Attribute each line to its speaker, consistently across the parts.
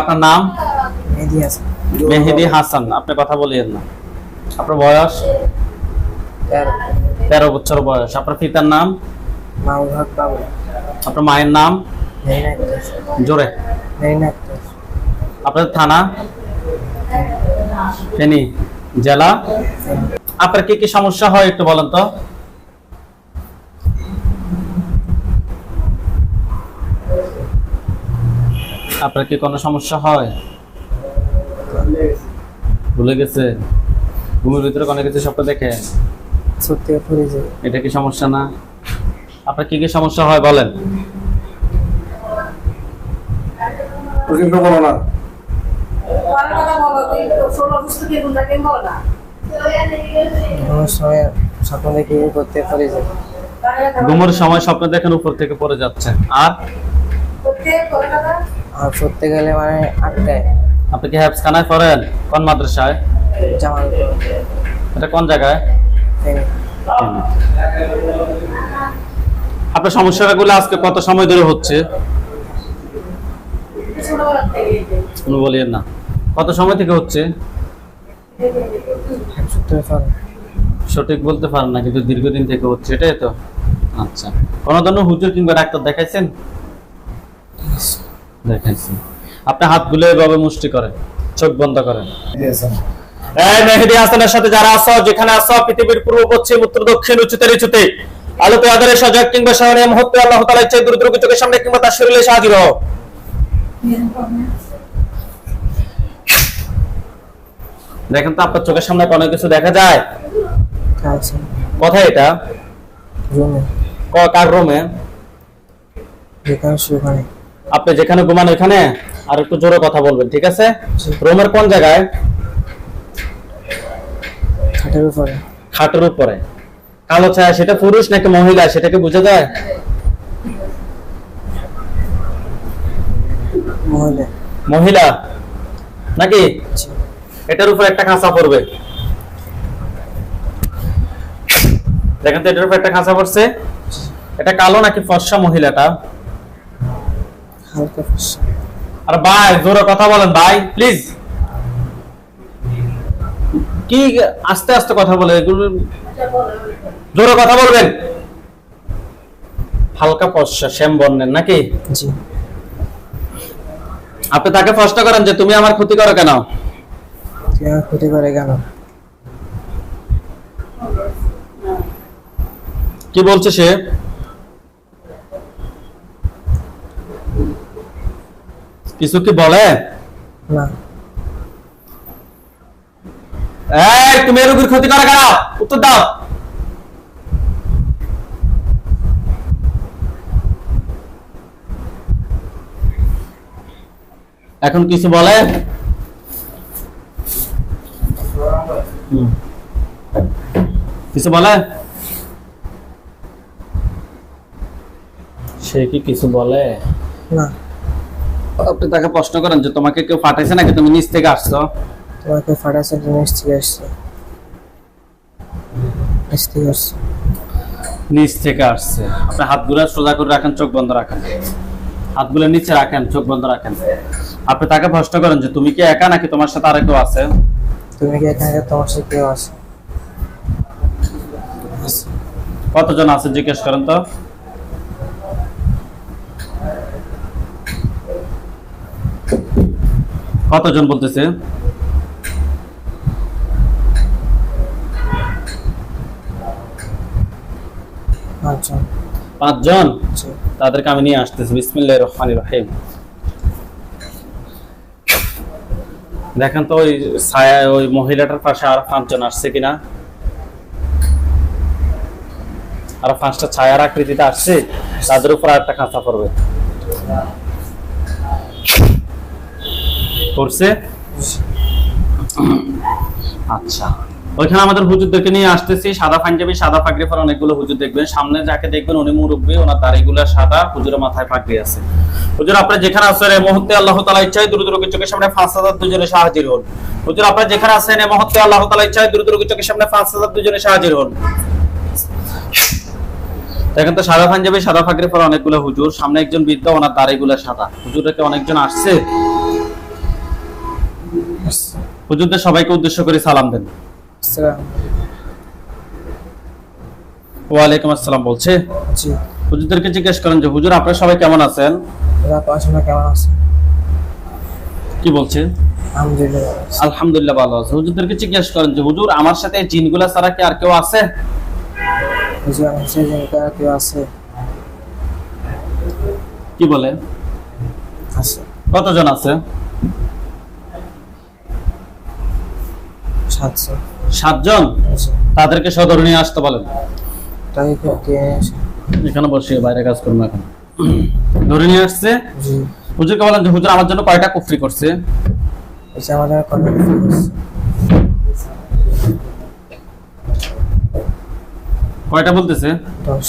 Speaker 1: আপনার নাম?
Speaker 2: মেহেদি হাসান।
Speaker 1: আপনি কথা বলিয়েন না। আপনার বয়স?
Speaker 2: তেরো।
Speaker 1: বছর বয়স। আপনার পিতার নাম? আপনার মায়ের নাম? জোরে। আপনার থানা? ফেনী। জেলা? আপনার কি কি সমস্যা হয় একটু বলেন তো। আপনার কি কোনো সমস্যা হয়? ভুলে গেছে? ঘুমের ভিতরে কোনো কিছু স্বপ্ন দেখে?
Speaker 2: সত্যি পড়ে যায়
Speaker 1: এটা কি সমস্যা না? আপনার কি কি সমস্যা হয় বলেন?
Speaker 3: প্রচণ্ড বলো না
Speaker 2: কোনো সময় স্বপ্ন দেখে করতে পড়ে যায়
Speaker 1: ঘুমের সময় স্বপ্ন দেখেন উপর থেকে পড়ে যাচ্ছে আর?
Speaker 2: আর পড়তে গেলে মানে আটটায়
Speaker 1: আপনি কি হ্যাপসখানায় পড়েন কোন মাদ্রাসায়?
Speaker 2: জামাল
Speaker 1: এটা কোন জায়গায়? আপনার সমস্যাগুলো আজকে কত সময় ধরে হচ্ছে? কোনো বলিয়েন না। কত সময় থেকে হচ্ছে? সঠিক বলতে পারেন না কিন্তু দীর্ঘদিন থেকে হচ্ছে এটাই তো। আচ্ছা। কোনো ধরনের হুজুর কিংবা ডাক্তার দেখাইছেন? দেখাইছেন আপনি হাতগুলো এভাবে মুষ্টি করেন চোখ বন্ধ করেন। মেহেদি হাসানের সাথে যারা আছো যেখানে আছো পৃথিবীর পূর্ব পশ্চিম উত্তর দক্ষিণ উঁচুতে নিচুতে সজাগ কিংবা শহরে মুহূর্তে আল্লাহ তাআলা ইচ্ছায় দূর দূর চোখের সামনে কিংবা তার শরীরে হও দেখেন তো আপনার চোখের সামনে কোনো কিছু দেখা যায়। কোথায় এটা?
Speaker 2: রুমে।
Speaker 1: কার রুমে?
Speaker 2: সেখানে
Speaker 1: আপনি যেখানে ঘুমান ওখানে আর একটু জোরে কথা বলবেন ঠিক আছে? রুমের কোন জায়গায়?
Speaker 2: খাটের উপরে।
Speaker 1: খাটের উপরে। কালো ছায়া সেটা পুরুষ নাকি মহিলা? সেটাকে বোঝা যায়?
Speaker 2: মহিলা।
Speaker 1: মহিলা? নাকি? এটার উপর একটা খাঁচা পড়বে। দেখেন তো এটার উপর একটা খাঁচা পড়ছে। এটা কালো নাকি ফর্সা মহিলাটা?
Speaker 2: হালকা
Speaker 1: আর ভাই জোরে কথা বলেন ভাই প্লিজ কি আস্তে আস্তে কথা বলে? জোরে কথা বলবেন? হালকা ফর্সা শ্যাম বর্ণের নাকি?
Speaker 2: জি।
Speaker 1: আপনি তাকে প্রশ্ন করেন যে তুমি আমার ক্ষতি করো কেন?
Speaker 2: ক্ষতি করে কেন?
Speaker 1: কি বলছে সে? কিছু কি বলে?
Speaker 2: না।
Speaker 1: এই তুমি রোগীর ক্ষতি করো কেন? উত্তর দাও। এখন কিছু বলে। কিছু বলে? সে কি কিছু বলে?
Speaker 2: না।
Speaker 1: আপনি তাকে প্রশ্ন করেন যে তোমাকে কেউ পাঠাইছে নাকি? তুমি নিচ থেকে আসছো।
Speaker 2: তোমাকে ফাটাসের জন্য থেকে আসছে। নিচ থেকে আসছে।
Speaker 1: নিচ থেকে আসছে। আপনি হাতগুলো সোজা করে রাখেন চোখ বন্ধ রাখেন। হাতগুলো নিচে রাখেন চোখ বন্ধ রাখেন। আপনি তাকে প্রশ্ন করেন যে তুমি কি একা নাকি তোমার সাথে আর কেউ আছে?
Speaker 2: তুমি কি এখানে তোমার সাথে কেউ আছে?
Speaker 1: কতজন আছে জিজ্ঞেস করেন তো। কতজন বলতেছে?
Speaker 2: পাঁচজন।
Speaker 1: তাদেরকে আমি নিয়ে আসতেছি। বিসমিল্লাহ রহমান রহিম। দেখেন তো ওই ছায়া ওই মহিলাটার পাশে আর পাঁচজন আসছে কিনা? আর পাঁচটা ছায়ার আকৃতিতে আসছে তাদের উপর আর একটা কাঁচা পড়বে। করছে। আচ্ছা। ওইখানে আমাদের হুজুরদেরকে নিয়ে আসতেছি সাদা পাঞ্জাবি সাদা পাগড়ি পরা অনেকগুলো হুজুর দেখবেন। সামনে যাকে দেখবেন উনি মুরব্বী ওনার দাড়িগুলো সাদা হুজুরের মাথায় পাগড়ি আছে। হুজুর আপনার যেখানে আছেন এই মুহূর্তে আল্লাহ তাআলা ইচ্ছায় দূর দূর চোখের সামনে পাঁচ হাজার দুজনে সাহায্য হন হুজুর আপনার যেখানে আছেন এই মুহূর্তে আল্লাহ তাআলা ইচ্ছায় দূর দূর চোখের সামনে পাঁচ হাজার দুজনে সাহায্য হন দেখেন তো সাদা পাঞ্জাবি সাদা পাগড়ি পরা অনেকগুলো হুজুর। সামনে একজন বৃদ্ধ ওনার দাড়িগুলো সাদা। হুজুরকে অনেকজন আসছে। হুজুরদের সবাইকে উদ্দেশ্য করে সালাম দেন। ওয়ালাইকুম আসসালাম বলছে। হুজুরদেরকে জিজ্ঞেস করেন যে হুজুর আপনারা সবাই কেমন আছেন?
Speaker 2: পড়াশোনা কেমন আছে?
Speaker 1: কি বলছে?
Speaker 2: আলহামদুলিল্লাহ। ভালো আছি।
Speaker 1: হুজুরদেরকে জিজ্ঞেস করেন যে হুজুর আমার সাথে জিনগুলা ছাড়া কি আর কেউ আছে?
Speaker 2: হুজুর কেউ
Speaker 1: কি বলে?
Speaker 2: আছে।
Speaker 1: কতজন আছে? সাতজন। তাদেরকে সদর নিয়ে আসতে বলেন। এখানে বসে বাইরে কাজ করব এখন। ধরে নিয়ে আসছে? হুজুরকে বলেন যে হুজুর আমার জন্য কয়টা কুফরি করছে? কয়টা বলতেছে?
Speaker 2: দশ।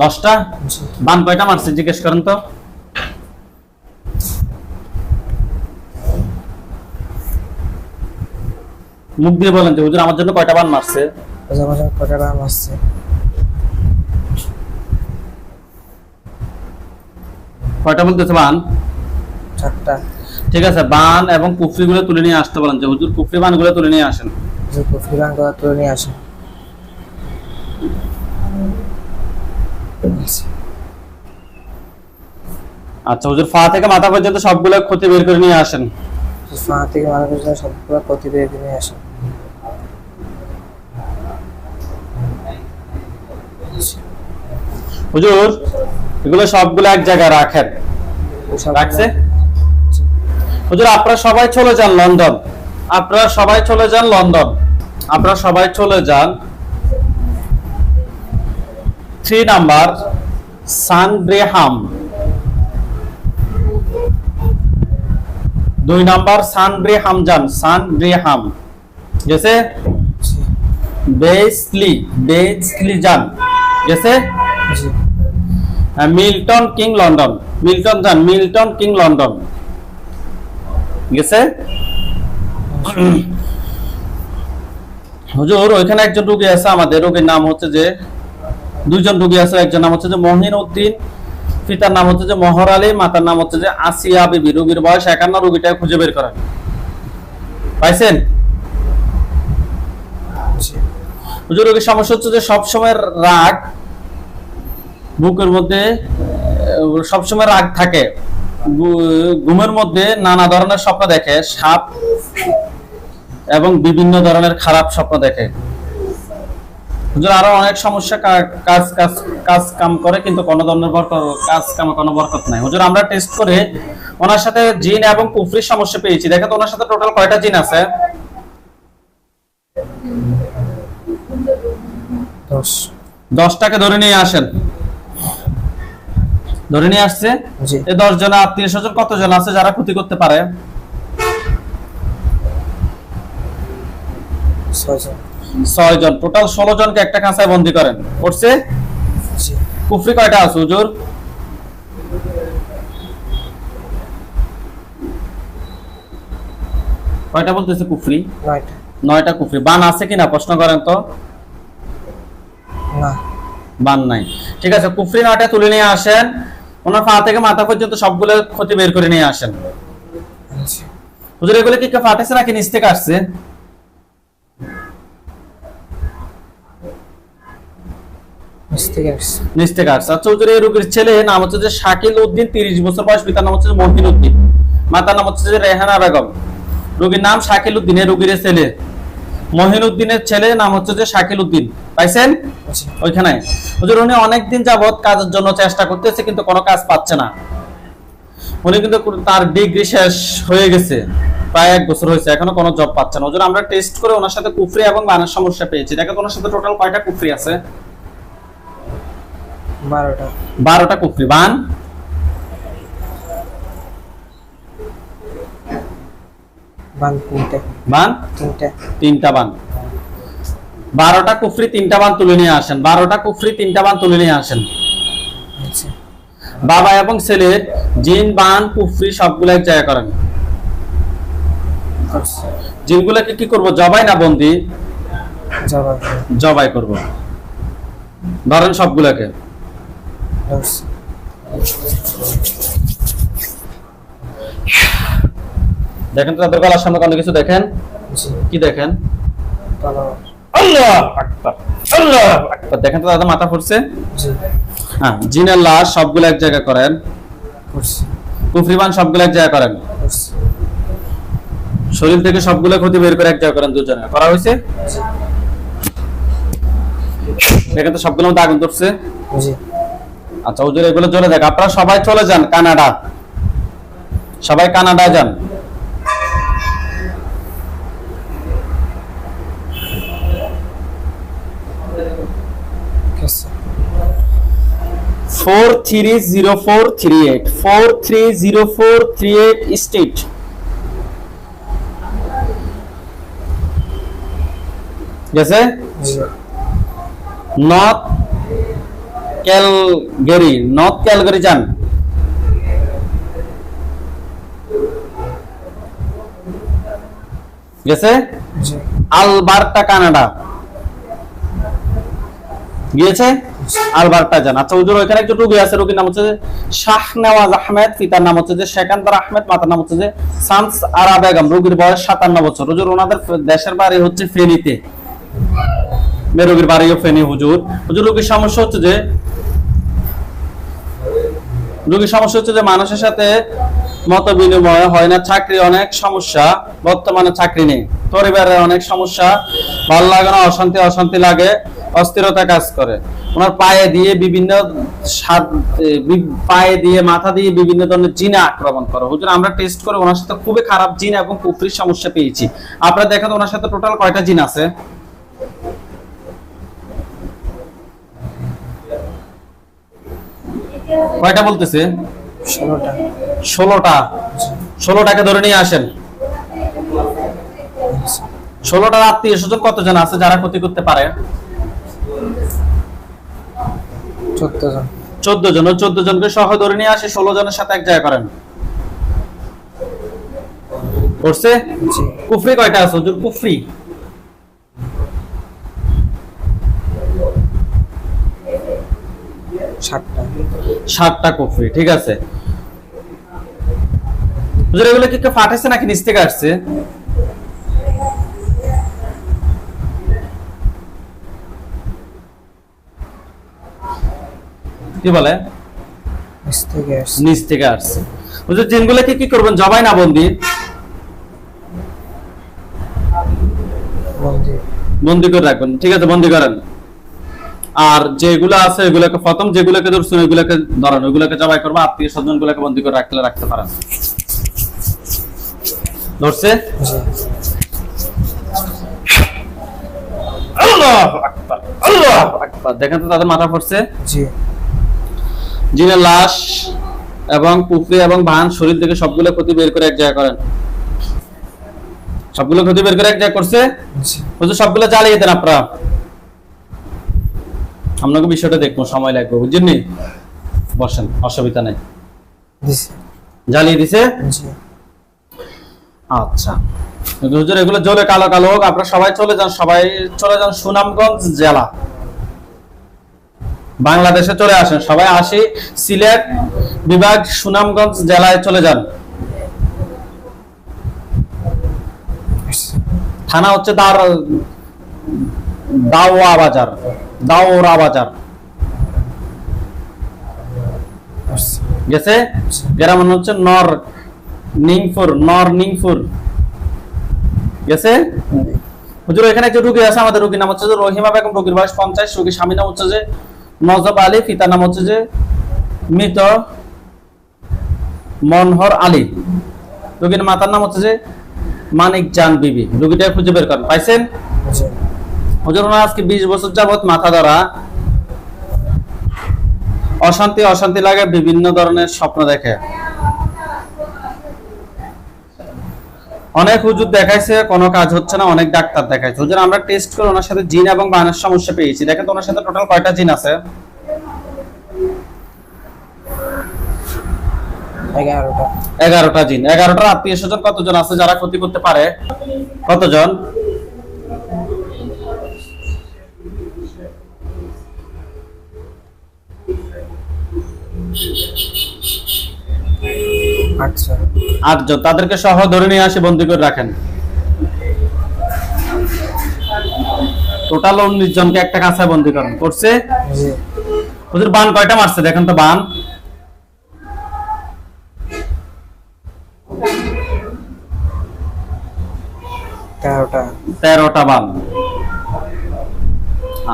Speaker 1: দশটা? বান কয়টা মারছে জিজ্ঞেস করেন তো। মুখ দিয়ে বলেন যে হুজুর আমার জন্য কয়টা বান মারছে?
Speaker 2: ওই আমাদের কটা রাম আসছে
Speaker 1: কয়টা বলতেছে বান?
Speaker 2: চারটা।
Speaker 1: ঠিক আছে বান এবং কুফরি গুলো তুলে নিয়ে আসতে বলেন যে হুজুর কুফরি বানগুলো তুলে নিয়ে আসেন।
Speaker 2: যে পুফরি গান তুলে নিয়ে আসে
Speaker 1: আচ্ছা হুজুর ফা থেকে মাথা পর্যন্ত সবগুলো ক্ষতি বের করে নিয়ে আসেন।
Speaker 2: ফা থেকে মানুষের জন্য সবগুলো প্রতি বের নিয়ে আসে
Speaker 1: হুজুর এগুলো সবগুলো এক জায়গায় রাখেন। রাখছে? হুজুর আপনারা সবাই চলে যান লন্ডন। আপনারা সবাই চলে যান লন্ডন। আপনারা সবাই চলে যান থ্রি নাম্বার সানব্রেহাম দুই নাম্বার সানব্রেহাম যান সানব্রেহাম গেছে?
Speaker 2: জি।
Speaker 1: বেসলি বেসলি যান। গেছে?
Speaker 2: জি।
Speaker 1: হ্যাঁ, মিল্টন কিং লন্ডন। মিল্টন যান মিল্টন কিং লন্ডন। গেছে? হুজুর ওইখানে একজন রোগী আছে আমাদের। রোগীর নাম হচ্ছে যে দুইজন রোগী আছে। একজন নাম হচ্ছে যে মহিন উদ্দিন পিতার নাম হচ্ছে যে মহর আলী মাতার নাম হচ্ছে যে আসিয়া বিবি। রোগীর বয়স একান্ন রোগীটা খুঁজে বের করেন। পাইছেন? হুজুর রোগীর সমস্যা হচ্ছে যে সবসময় রাগ বুকের মধ্যে সবসময় রাগ থাকে। ঘুমের মধ্যে নানা ধরনের স্বপ্ন দেখে সাপ এবং বিভিন্ন ধরনের খারাপ স্বপ্ন দেখে। হুজুর আরও অনেক সমস্যা কাজ কাজ কাজ কাম করে কিন্তু কোনো ধরনের বরকত কাজ কামে কোনো বরকত নাই। হুজুর আমরা টেস্ট করে ওনার সাথে জিন এবং কুফরির সমস্যা পেয়েছি। দেখে তো ওনার সাথে টোটাল কয়টা জিন আছে? দশটাকে ধরে নিয়ে আসেন। ধরে নিয়ে আসছে। এই দশ জন আত্মীয় স্বজন কতজন আছে যারা ক্ষতি করতে পারে? ছয় জন টোটাল ষোলো জনকে একটা কাঁচায় বন্দি করেন। করছে কুফরি কয়টা আছে হুজুর? কয়টা বলতেছে কুফরি?
Speaker 2: নয়টা।
Speaker 1: নয়টা কুফরি। বান আছে কিনা? প্রশ্ন করেন তো।
Speaker 2: না।
Speaker 1: বান নাই। ঠিক আছে কুফরি নয়টা তুলে নিয়ে আসেন। ওনার পা থেকে মাথা পর্যন্ত সবগুলো ক্ষতি বের করে নিয়ে আসেন। হুজুর এগুলো কি কেউ ফাটেছে নাকি নিচ থেকে আসছে?
Speaker 2: নিচ থেকে
Speaker 1: আচ্ছা হুজুর এই রোগীর ছেলে নাম হচ্ছে যে শাকিল উদ্দিন তিরিশ বছর বয়স পিতার নাম হচ্ছে মহিন উদ্দিন মাতার নাম হচ্ছে যে রেহানা বেগম। রোগীর নাম শাকিল উদ্দিন এই রোগীর ছেলে। মহিন উদ্দিনের ছেলে নাম হচ্ছে যে শাকিল উদ্দিন পাইছেন? ওইখানে। হুজুর উনি অনেকদিন যাবত কাজের জন্য চেষ্টা করতেছে কিন্তু কোনো কাজ পাচ্ছে না। উনি কিন্তু তার ডিগ্রি শেষ হয়ে গেছে। প্রায় এক বছর হয়েছে এখনও কোনো জব পাচ্ছে না। হুজুর আমরা টেস্ট করে ওনার সাথে কুফরি এবং বানের সমস্যা পেয়েছি। দেখো ওনার সাথে টোটাল কয়টা কুফরি আছে?
Speaker 2: বারোটা।
Speaker 1: বারোটা কুফরি। বান?
Speaker 2: বান তিনটে।
Speaker 1: বান?
Speaker 2: তিনটে।
Speaker 1: তিনটা বান। বারোটা কুফরি তিনটা বান তুলে নিয়ে আসেন। বারোটা কুফরি তিনটা বান তুলে নিয়ে আসেন।
Speaker 2: আচ্ছা।
Speaker 1: বাবা এবং ছেলের জিন বান কুফরি সবগুলো এক জায়গায় করেন।
Speaker 2: করছে
Speaker 1: জিনগুলোকে কি করব? জবাই না বন্দি? জবাই। করব। ধরেন সবগুলোকে
Speaker 2: দশ
Speaker 1: দেখেন তো তাদের গলার সামনে কোনো কিছু দেখেন। কি দেখেন? আল্লাহ আকবার আল্লাহ আকবার। দেখেন তো তাদের মাথা ফুটছে? হ্যাঁ জিনের লাশ সবগুলো এক জায়গায় করেন। কুফরিবান সবগুলো এক জায়গায় করেন। শরীর থেকে সবগুলো ক্ষতি বের করে এক জায়গায় করেন দুজনে। করা হয়েছে? দেখেন তো সবগুলো মধ্যে আগুন ধরছে। আচ্ছা হুজুর এগুলো জোরে দেখ। আপনারা সবাই চলে যান কানাডা। সবাই কানাডায় যান
Speaker 2: করছি
Speaker 1: four three zero four three eight four three zero four three eight গেছে
Speaker 2: জি
Speaker 1: নর্থ ক্যালগেরি নর্থ ক্যালগেরি যান গেছে আলবার্টা কানাডা গিয়েছে আচ্ছা সমস্যা হচ্ছে যে মানুষের সাথে মত বিনিময় হয় না, চাকরি অনেক সমস্যা, বর্তমানে চাকরি নেই। পরিবারের অনেক সমস্যা, ভালো লাগে না, অশান্তি অশান্তি লাগে, অস্থিরতা কাজ করে। ওনার পায়ে দিয়ে বিভিন্ন পায়ে দিয়ে মাথা দিয়ে বিভিন্ন ধরনের জিনা আক্রমণ করে। হুজুর আমরা টেস্ট করে ওনার সাথে খুবই খারাপ জিন এবং কুফরির সমস্যা পেয়েছি। আপনারা দেখেন ওনার সাথে টোটাল কয়টা জিন আছে? কয়টা বলতেছে?
Speaker 2: ষোলোটা।
Speaker 1: ষোলোটা। ষোলোটাকে ধরে নিয়ে আসেন। ষোলোটার আত্মীয় স্বজন কতজন আছে যারা ক্ষতি করতে পারে?
Speaker 2: চোদ্দ জন
Speaker 1: ওই চোদ্দ জনকে সহ ধরে নিয়ে আসে ষোলো জনের সাথে এক জায়গা করেন করছে? কুফরি কয়টা আছে হুজুর? কুফরি।
Speaker 2: সাতটা।
Speaker 1: সাতটা কুফরি ঠিক আছে। হুজুর এগুলো কি ফাটেছে নাকি নিচ থেকে আসছে? কি বলে?
Speaker 2: নিচ থেকে আসছে।
Speaker 1: হুজুর জিনগুলোকে কি করবেন? জবাই না বন্দি?
Speaker 2: বন্দি।
Speaker 1: করে রাখবেন। ঠিক আছে বন্দি করেন। আর যেগুলো আছে এগুলোকে প্রথম যেগুলোকে ধরছেন ওইগুলোকে ধরেন। ওইগুলোকে জবাই করব আত্মীয় স্বজন গুলোকে বন্দি করে রাখলে রাখতে পারেন। ধরছে?
Speaker 2: জি
Speaker 1: আল্লাহু আকবার, আল্লাহু আকবার। দেখেন তো তাদের মাথা পড়ছে?
Speaker 2: জি।
Speaker 1: জিনের লাশ এবং পুকুরি এবং ভান শরীর থেকে সবগুলো ক্ষতি বের করে এক জায়গায় করেন। সবগুলো ক্ষতি বের করে এক জায়গায় করছে? হুজুর সবগুলো জ্বালিয়ে দেন আপনারা। আপনাকে বিষয়টা দেখব সময় লাগবে বুঝছেন বসেন অসুবিধা নেই। জ্বালিয়ে দিছে? আচ্ছা। হুজুর এগুলো জ্বলে কালো কালো হোক আপনারা সবাই চলে যান সবাই চলে যান সুনামগঞ্জ জেলা। বাংলাদেশে চলে আসেন। সবাই আসি, সিলেট, বিভাগ, সুনামগঞ্জ জেলায় চলে যান। থানা হচ্ছে দার, দাওয়া বাজার, দাওরা বাজার। গেছে? হচ্ছে নর নিংফুর নর নিংফুর। গেছে? হুজুর, এখানে একটা রুগী আছে, আমাদের রুগীর নাম হচ্ছে রহিমা বেগম, রুগীর বয়স পঞ্চাশ, রুগীর স্বামীর নাম হচ্ছে যে নজব আলী, পিতার নাম হচ্ছে যে মৃত মনহর আলী। রুগীর মাতার নাম হচ্ছে যে মানিক জান বিবি। রুগীটা খুঁজে বের করেন। পাইছেন? আজকে বিশ বছর যাবৎ মাথা ধরা, অশান্তি অশান্তি লাগে, বিভিন্ন ধরনের স্বপ্ন দেখে। অনেক হুজুর দেখাইছে কোনো কাজ হচ্ছে না অনেক ডাক্তার দেখাইছে। হুজুর আমরা টেস্ট করে ওনার সাথে জিন এবং বানের সমস্যা পেয়েছি। দেখেন তো ওনার সাথে টোটাল কয়টা জিন আছে?
Speaker 2: এগারোটা।
Speaker 1: এগারোটা জিন। এগারোটার আত্মীয় স্বজন কতজন আছে যারা ক্ষতি করতে পারে? কতজন?
Speaker 2: আটজন
Speaker 1: আটজন তাদেরকে সহ ধরে নিয়ে আসে বন্দি করে রাখেন। টোটাল উনিশ জনকে একটা কাঁচায় বন্দি করেন। করছে? ওদের বান কয়টা মারছে? দেখেন তো বান।
Speaker 2: তেরোটা।
Speaker 1: তেরোটা বান।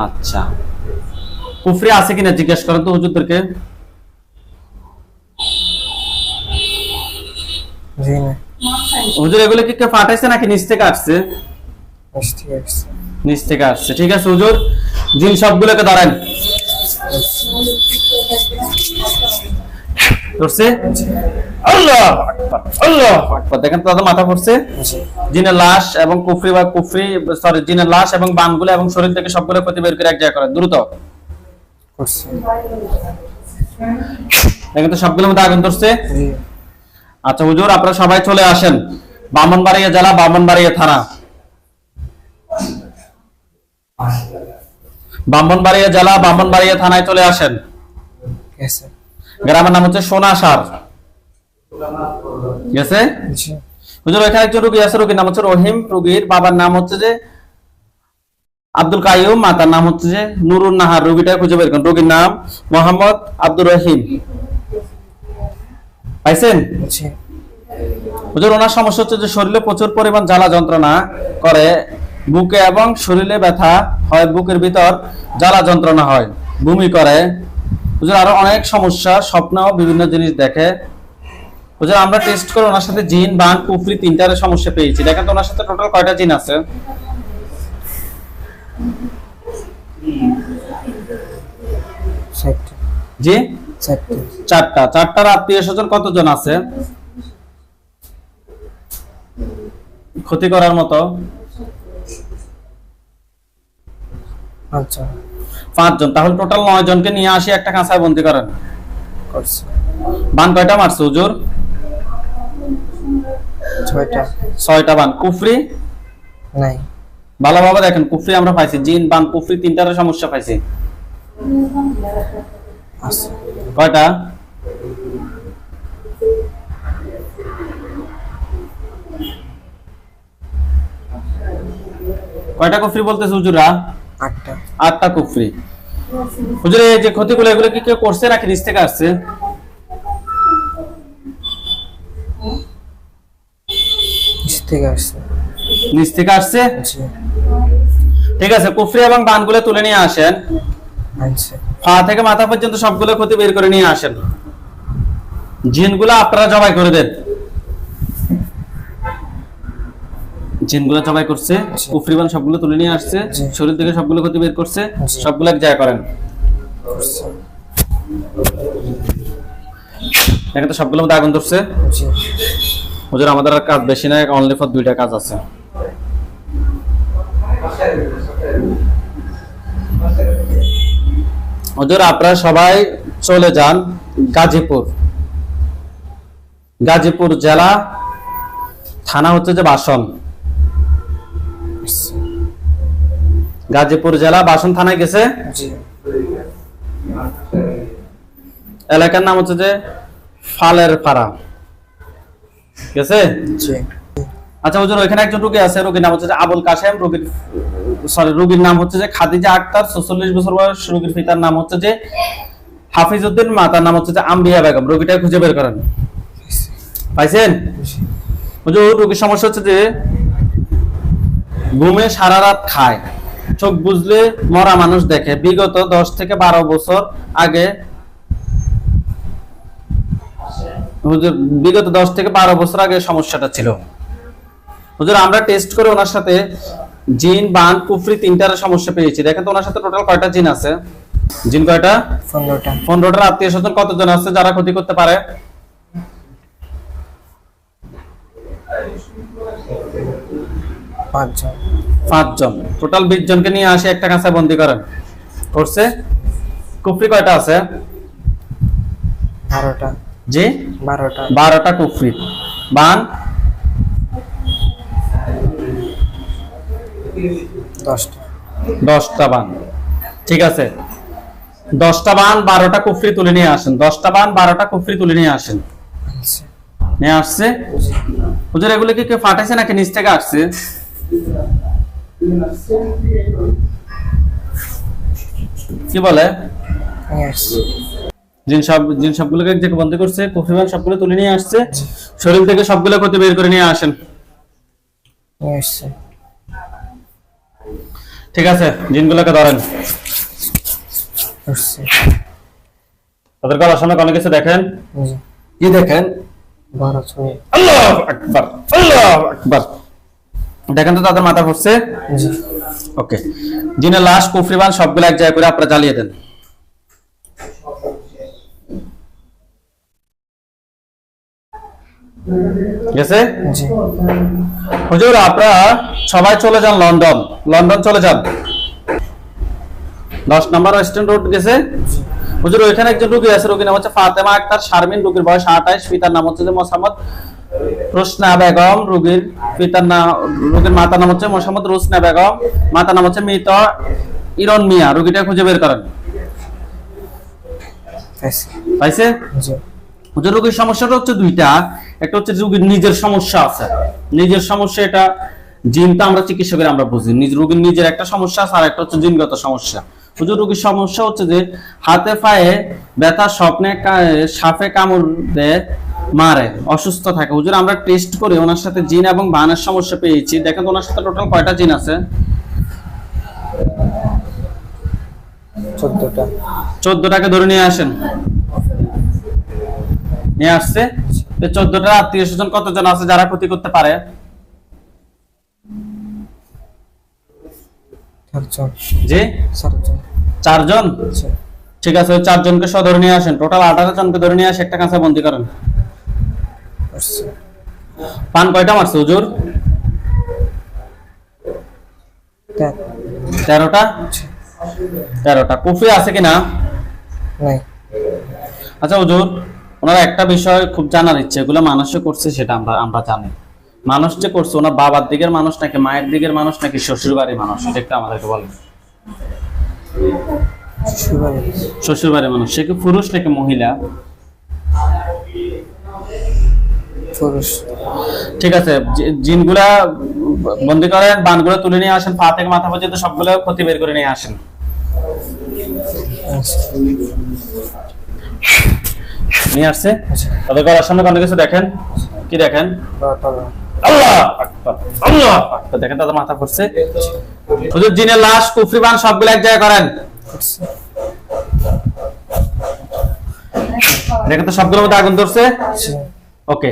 Speaker 1: আচ্ছা। কুফরি আছে কিনা? জিজ্ঞেস করেন তো হুজুরদেরকে।
Speaker 2: জি না।
Speaker 1: হুজুর এগুলো কি পাঠাইছে নাকি? নিচ থেকে আসছে। নিচ থেকে আসছে। ঠিক আছে হুজুর। জিন সবগুলোকে ধরেন। ধরছে? আল্লাহ আল্লাহ দেখেন তো তাদের মাথা পড়ছে জিনের লাশ এবং কুফরি বা কুফরি সরি জিনের লাশ এবং বানগুলো এবং শরীর থেকে সবগুলো ক্ষতি বের করে এক জায়গায় করেন। দ্রুত। দেখেন তো সবগুলোর মধ্যে আগুন ধরছে। আচ্ছা হুজুর আপনারা সবাই চলে আসেন। বামনবাড়িয়া জেলা বামনবাড়িয়া থানা। বামনবাড়িয়া জেলা বামনবাড়িয়া থানায় চলে আসেন। গ্রামের নাম হচ্ছে সোনাসার গেছে হুজুর এখানে একজন রুগী আছে রুগীর নাম হচ্ছে রহিম রুগীর। বাবার নাম হচ্ছে যে আব্দুল কাইয়ুম মাতার নাম হচ্ছে যে নুরুন নাহার রুগীটা খুঁজে বের করুন। রুগীর নাম মোহাম্মদ আব্দুর রহিম। পাইছেন? হুজুর ওনার সমস্যা হচ্ছে যে শরীরে প্রচুর পরিমাণ জ্বালা যন্ত্রণা করে বুকে এবং শরীরে ব্যথা হয় বুকের ভিতর জ্বালা যন্ত্রণা হয় বমি করে। হুজুর আরও অনেক সমস্যা স্বপ্ন বিভিন্ন জিনিস দেখে। হুজুর আমরা টেস্ট করে ওনার সাথে জিন বান কুফরি তিনটার সমস্যা পেয়েছি। দেখেন তো ওনার সাথে টোটাল কয়টা জিন আছে? জি?
Speaker 2: চারটে।
Speaker 1: চারটা। চারটার আত্মীয় স্বজন কতজন আছে? ক্ষতি করার মতো?
Speaker 2: পাঁচজন।
Speaker 1: পাঁচজন। তাহলে টোটাল নয় জনকে নিয়ে আসি একটা কাঁচায় বন্দি করেন। বান কয়টা মারছে হুজুর?
Speaker 2: ছয়টা।
Speaker 1: ছয়টা বান। কুফরি?
Speaker 2: নাই।
Speaker 1: ভালোভাবে দেখেন কুফরি আমরা পাইছি। জিন বান কুফরি তিনটার সমস্যা পাইছি।
Speaker 2: আছে।
Speaker 1: কয়টা? কয়টা কুফরি বলতেছে হুজুরা
Speaker 2: আটটা।
Speaker 1: আটটা কুফরি। হুজুর এই যে ক্ষতিগুলো এগুলো কি কেউ করছে নাকি নিচ থেকে আসছে?
Speaker 2: থেকে আসছে।
Speaker 1: নিচ থেকে আসছে? ঠিক আছে কুফরি এবং বানগুলো তুলে নিয়ে আসেন।
Speaker 2: আনছে
Speaker 1: পা থেকে মাথা পর্যন্ত সবগুলো ক্ষতি বের করে নিয়ে আসেন। জিনগুলো আপনারা জবাই করে দেন। জিনগুলো জবাই করছে। কুফরিবান সবগুলো তুলে নিয়ে আসছে শরীর থেকে সবগুলো ক্ষতি বের করছে। সবগুলো এক জায়গায় করেন। এখানে তো সবগুলো মধ্যে আগুন ধরছে। হুজুর আমাদের আর কাজ বেশি নাই অনলি ফর দুইটা কাজ আছে। হুজুর আপনারা সবাই চলে যান গাজীপুর। গাজীপুর জেলা থানা হচ্ছে যে বাসন। গাজীপুর জেলা বাসন থানায় গেছে? এলাকার নাম হচ্ছে যে ফালের পাড়া। গেছে? আচ্ছা হুজুর, ওইখানে একজন রোগী আছে, রোগীর নাম হচ্ছে আবুল কাশেম, রোগীর, সরি, রোগীর নাম হচ্ছে যে খাদিজা আক্তার 46 বছর বয়স, রোগীর পিতার নাম হচ্ছে যে হাফিজউদ্দিন মাতার নাম হচ্ছে যে আম্বিয়া বেগম রোগীটা খুঁজে বের করেন। পাইছেন? হুজুর, রোগীর সমস্যা হচ্ছে যে ঘুমে সারা রাত খায়। চোখ বুঝলে মরা মানুষ দেখে। বিগত দশ থেকে বারো বছর আগে বিগত দশ থেকে বারো বছর আগে সমস্যাটা ছিল। হুজুর আমরা টেস্ট করে ওনার সাথে জিন বান কুফরি তিনটার সমস্যা পেয়েছি। দেখেন তো ওনার সাথে টোটাল কয়টা জিন আছে? জিন কয়টা?
Speaker 2: পনেরোটা।
Speaker 1: পনেরোটার আত্মীয় স্বজন কতজন আছে যারা ক্ষতি করতে পারে?
Speaker 2: পাঁচজন।
Speaker 1: পাঁচজন। টোটাল বিশ জনকে নিয়ে আসে একটা বন্দি করেন। করছে? কুফরি কয়টা আছে?
Speaker 2: বারোটা।
Speaker 1: জি?
Speaker 2: বারোটা।
Speaker 1: বারোটা কুফরি। বান?
Speaker 2: দশটা।
Speaker 1: বান। ঠিক আছে? দশটা বান বারোটা কুফরি তুলে নিয়ে আসেন। দশটা বান বারোটা কুফরি তুলে নিয়ে আসেন। নিয়ে আসছে? হুজুর এগুলো কি কেউ ফাটাইছে নাকি নিচ থেকে আসছে? কি বলে? জিন সব জিন সবগুলোকে এক জায়গায় বন্ধ করছে কুফরিবান সবগুলো তুলে নিয়ে আসছে। শরীর থেকে সবগুলো ক্ষতি বের করে নিয়ে আসেন।
Speaker 2: নিয়ে আসছে।
Speaker 1: ঠিক আছে জিনগুলোকে ধরেন। তাদের গলার সামনে কোনো কিছু দেখেন?
Speaker 3: কি দেখেন
Speaker 1: আল্লাহ আকবার আল্লাহ আকবার। দেখেন তো তাদের মাথা ফুটছে ওকে। জিনের লাশ কুফরিবান সবগুলো এক জায়গায় করে আপনারা জ্বালিয়ে দেন। গেছে?
Speaker 2: জি।
Speaker 1: হুজুর আপনারা সবাই চলে যান লন্ডন। লন্ডন চলে যান। দশ নম্বর ওয়েস্টার্ন রোড গেছে। হুজুর ওইখানে একজন রুগী আছে রুগীর নাম হচ্ছে ফাতেমা আক্তার শারমিন রুগীর বয়স আঠাইশ পিতার নাম হচ্ছে মোসাম্মদ রোশনা বেগম রুগীর পিতার নাম রুগীর মাতার নাম হচ্ছে মোসাম্মদ রোশনা বেগম মাতার নাম হচ্ছে মৃত ইরন মিয়া রুগীটা খুঁজে বের করেন।
Speaker 2: পাইছে।
Speaker 1: হুজুর রোগীর সমস্যাটা হচ্ছে দুইটা। একটা হচ্ছে রোগীর নিজের সমস্যা আছে। নিজের সমস্যা এটা জিনটা আমরা চিকিৎসকের আমরা বুঝি। নিজ রোগীর নিজের একটা সমস্যা আছে আর একটা হচ্ছে জিনগত সমস্যা। হুজুর রোগীর সমস্যা হচ্ছে যে হাতে পায়ে ব্যথা স্বপ্নে সাপে কামড় দেয় মারে অসুস্থ থাকে। হুজুর আমরা টেস্ট করে ওনার সাথে জিন এবং বানের সমস্যা পেয়েছি। দেখেন ওনার সাথে টোটাল কয়টা জিন আছে?
Speaker 2: চোদ্দটা।
Speaker 1: চোদ্দটাকে ধরে নিয়ে আসেন। নিয়ে আসছে। চোদ্দটা আত্মীয় স্বজন কতজন আছে যারা ক্ষতি করতে পারে?
Speaker 2: চারজন। চারজন।
Speaker 1: ঠিক আছে ওই চারজনকে সহ ধরে নিয়ে আসেন। টোটাল আঠারো জনকে ধরে নিয়ে আসে একটা কাঁচা বন্দি করেন। পান কয়টা মারছে হুজুর? তেরোটা? তেরোটা। কুফি আছে কিনা? আচ্ছা হুজুর। ওনার একটা বিষয় খুব জানার ইচ্ছে এগুলো মানুষে করছে সেটা আমরা আমরা জানি। মানুষ যে করছে ওনার বাবার দিকের মানুষ নাকি মায়ের দিকের মানুষ নাকি শ্বশুর বাড়ির মানুষ? এটা একটু আমাদেরকে বলেন। শ্বশুর বাড়ির মানুষ। সে কি পুরুষ নাকি মহিলা?
Speaker 2: পুরুষ।
Speaker 1: ঠিক আছে জিনগুলা বন্দি করেন বানগুলো তুলে নিয়ে আসেন পা থেকে মাথা পর্যন্ত সবগুলো ক্ষতি বের করে নিয়ে আসেন।
Speaker 2: আসছে
Speaker 1: নিয়ে আসছে। তাদের গলার সামনে কোনো কিছু দেখেন? কি দেখেন? আল্লাহ আল্লাহ দেখেন তাদের মাথা পড়ছে হুজুর, জিনের লাশ কুফরিবান সবগুলো এক জায়গায় করেন। দেখেন তো সবগুলোর মধ্যে আগুন ধরছে? ওকে।